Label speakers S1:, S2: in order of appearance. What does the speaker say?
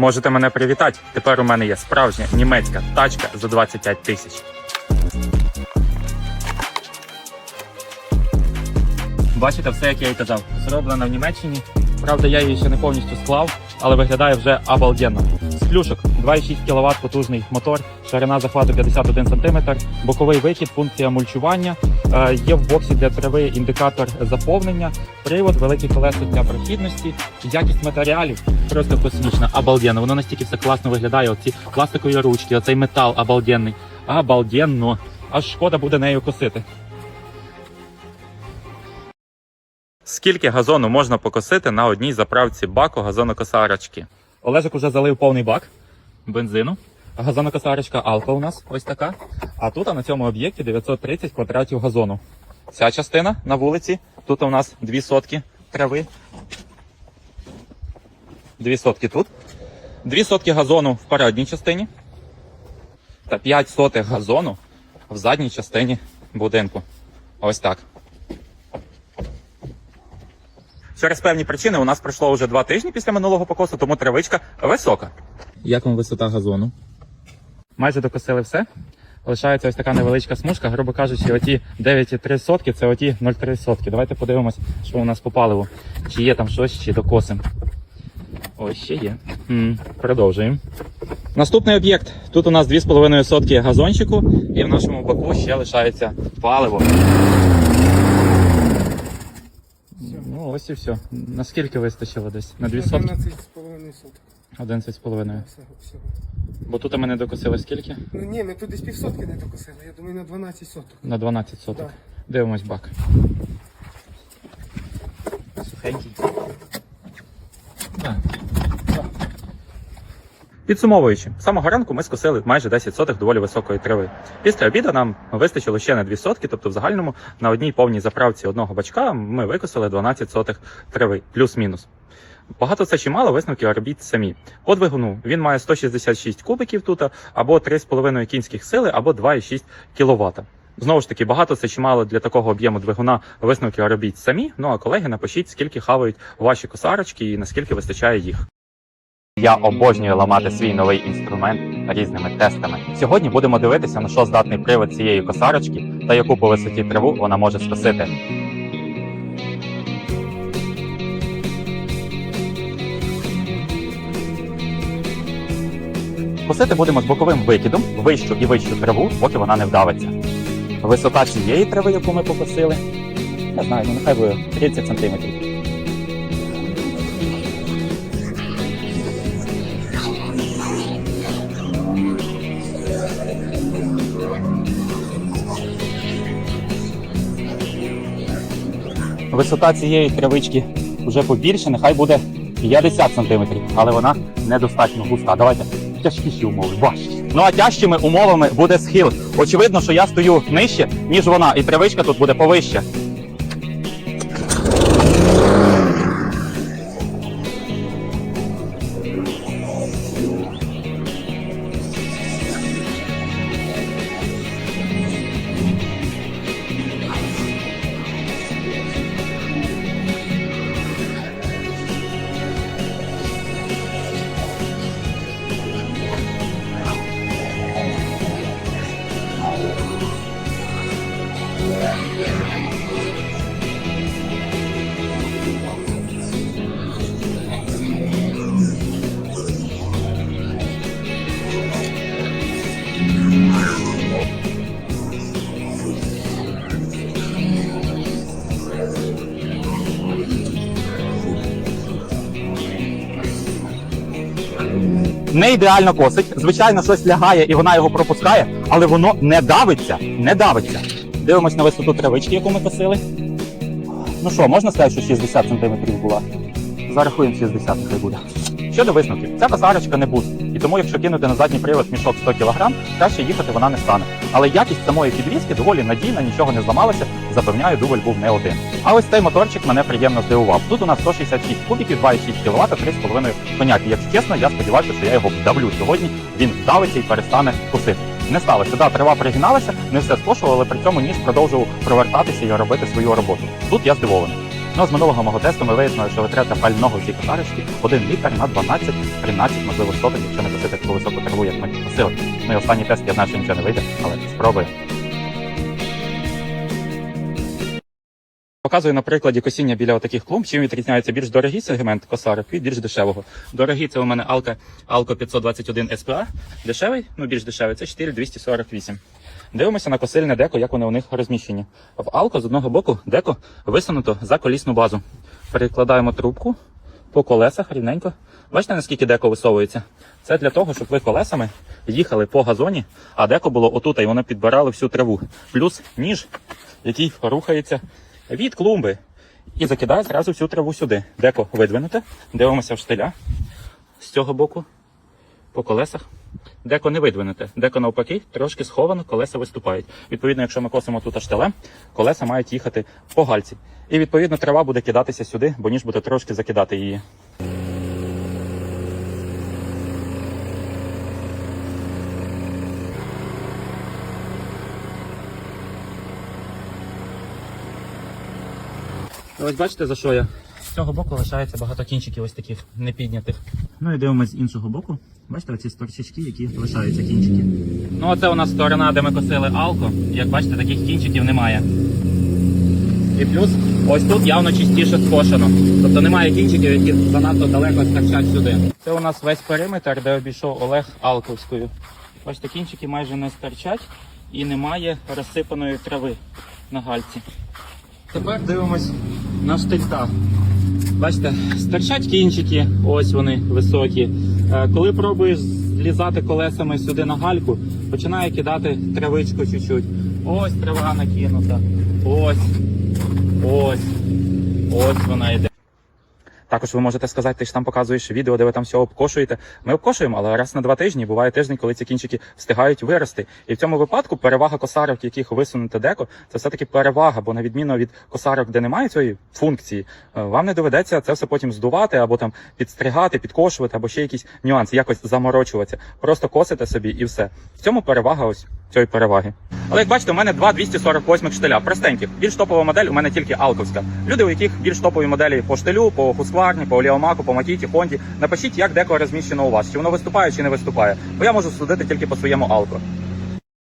S1: Можете мене привітати. Тепер у мене є справжня німецька тачка за 25 тисяч. Бачите, все, як я і казав, зроблено в Німеччині. Правда, я її ще не повністю склав, але виглядає вже обалденно. З плюшок 2,6 кВт потужний мотор, ширина захвату 51 см, боковий вихід, функція мульчування. Е, Є в боксі для трави індикатор заповнення, привод, великі колеса для прохідності, якість матеріалів просто космічна, обалденно. Воно настільки все класно виглядає. Оці пластикові ручки, оцей метал обалденний. Обалденно. Аж шкода буде нею косити. Скільки газону можна покосити на одній заправці баку газонокосарочки? Олежик уже залив повний бак бензину. Газонокосарочка Алфа у нас ось така. А тут а на цьому об'єкті 930 квадратів газону. Ця частина на вулиці. Тут у нас дві сотки трави. Дві сотки тут. Дві сотки газону в передній частині. Та 5 сотих газону в задній частині будинку. Ось так. Через певні причини у нас пройшло вже два тижні після минулого покосу, тому травичка висока. Як вам висота газону? Майже докосили все. Лишається ось така невеличка смужка, грубо кажучи, оті 9,3 сотки це оті 0,3 сотки. Давайте подивимось, що у нас по паливу. Чи є там щось, чи докосим. Ось ще є. м продовжуємо. Наступний об'єкт. Тут у нас 2,5 сотки газончику, і в нашому баку ще лишається паливо. Ось і все. Наскільки вистачило десь? На 2 сотки?
S2: 11,5 соток.
S1: 11,5.
S2: Всього, всього.
S1: Бо тут у мене докосили скільки?
S2: Ну ні, ми тут десь півсотки не докосили. Я думаю, на 12 соток.
S1: На 12 соток.
S2: Да.
S1: Дивимось бак. Сухенький. Підсумовуючи, самого ранку ми скосили майже 10 сотих доволі високої трави. Після обіду нам вистачило ще на 2 сотки, тобто в загальному на одній повній заправці одного бачка ми викосили 12 сотих трави, плюс-мінус. Багато це чи мало висновки робіть самі. По двигуну він має 166 кубиків тут, або 3,5 кінських сили, або 2,6 кВт. Знову ж таки, багато це чи мало для такого об'єму двигуна висновки робіть самі. Ну а колеги, напишіть, скільки хавають ваші косарочки і наскільки вистачає їх. Я обожнюю ламати свій новий інструмент різними тестами. Сьогодні будемо дивитися, на що здатний привод цієї косарочки та яку по висоті траву вона може скосити. Косити будемо з боковим викидом вищу і вищу траву, поки вона не вдавиться. Висота цієї трави, яку ми покосили, я знаю, ну нехай буде 30 см. Висота цієї травички вже побільше, нехай буде 50 см, але вона недостатньо густа. Давайте тяжкіші умови, важчі. Ну а тяжчими умовами буде схил. Очевидно, що я стою нижче, ніж вона, і травичка тут буде повище. Не ідеально косить. Звичайно, щось лягає і вона його пропускає, але воно не давиться, не давиться. Дивимось на висоту травички, яку ми косили. Ну що, можна сказати, що 60 см була? Зарахуємо 60, нехай буде. Щодо висновків, ця косарочка не буст, і тому, якщо кинути на задній привод мішок 100 кг, краще їхати вона не стане. Але якість самої підвізки доволі надійна, нічого не зламалося, запевняю, дубль був не один. А ось цей моторчик мене приємно здивував. Тут у нас 166 кубиків, 2,6 кВт, 3,5 коняки. Якщо чесно, я сподіваюся, що я його вдавлю сьогодні. Він вдавиться і перестане косити. Не сталося. Да, трава пригиналася, не все скошувало, але при цьому ніж продовжував провертатися і робити свою роботу. Тут я здивований. Ну, з минулого мого тесту ми вияснили, що витрата пального в цій косарочці 1 літр на 12-13, можливо, соток, якщо не косити таку високу траву, як ми косили. Ну і останній тест, я знаю, що нічого не вийде, але спробуємо. Показую на прикладі косіння біля таких клумб, чим відрізняється більш дорогий сегмент косарок від більш дешевого. Дорогий це у мене Alka, Alco 521 SPA. Дешевий, ну більш дешевий, це 4248. Дивимося на косильне деко, як вони у них розміщені. В Alco з одного боку деко висунуто за колісну базу. Перекладаємо трубку по колесах рівненько. Бачите, наскільки деко висовується? Це для того, щоб ви колесами їхали по газоні, а деко було отут, і воно підбирало всю траву. Плюс ніж, який рухається від клумби і закидає зразу всю траву сюди. Деко видвинуте. Дивимося в штиля з цього боку по колесах. Деко не видвинуте, деко навпаки, трошки сховано, колеса виступають. Відповідно, якщо ми косимо тут штилем, колеса мають їхати по гальці. І відповідно трава буде кидатися сюди, бо ніж буде трошки закидати її. Ось бачите, за що я? З цього боку лишається багато кінчиків ось таких непіднятих. Ну і дивимось з іншого боку. Бачите, оці сторчачки, які лишаються кінчики. Ну, оце у нас сторона, де ми косили алко. Як бачите, таких кінчиків немає. І плюс ось тут явно чистіше скошено. Тобто немає кінчиків, які занадто далеко стирчать сюди. Це у нас весь периметр, де обійшов Олег Алковською. Бачите, кінчики майже не стирчать і немає розсипаної трави на гальці. Тепер дивимось на штилька. Бачите, стирчать кінчики, ось вони високі. Е, Коли пробуєш злізати колесами сюди на гальку, починає кидати травичку чуть-чуть. Ось трава накинута. Ось. Ось. Ось вона йде. Також ви можете сказати, ти ж там показуєш відео, де ви там все обкошуєте. Ми обкошуємо, але раз на два тижні буває тиждень, коли ці кінчики встигають вирости. І в цьому випадку перевага косарок, яких висунуте деко, це все-таки перевага, бо на відміну від косарок, де немає цієї функції, е, вам не доведеться це все потім здувати або там підстригати, підкошувати, або ще якісь нюанси, якось заморочуватися. Просто косите собі і все. В цьому перевага ось цієї переваги. Але як бачите, у мене два 248 штиля, простеньких. Більш топова модель у мене тільки алковська. Люди, у яких більш топові моделі по штилю, по хускварні, по Ліомаку, по Матіті, Хонді. Напишіть, як деко розміщено у вас, чи воно виступає, чи не виступає. Бо я можу судити тільки по своєму алко.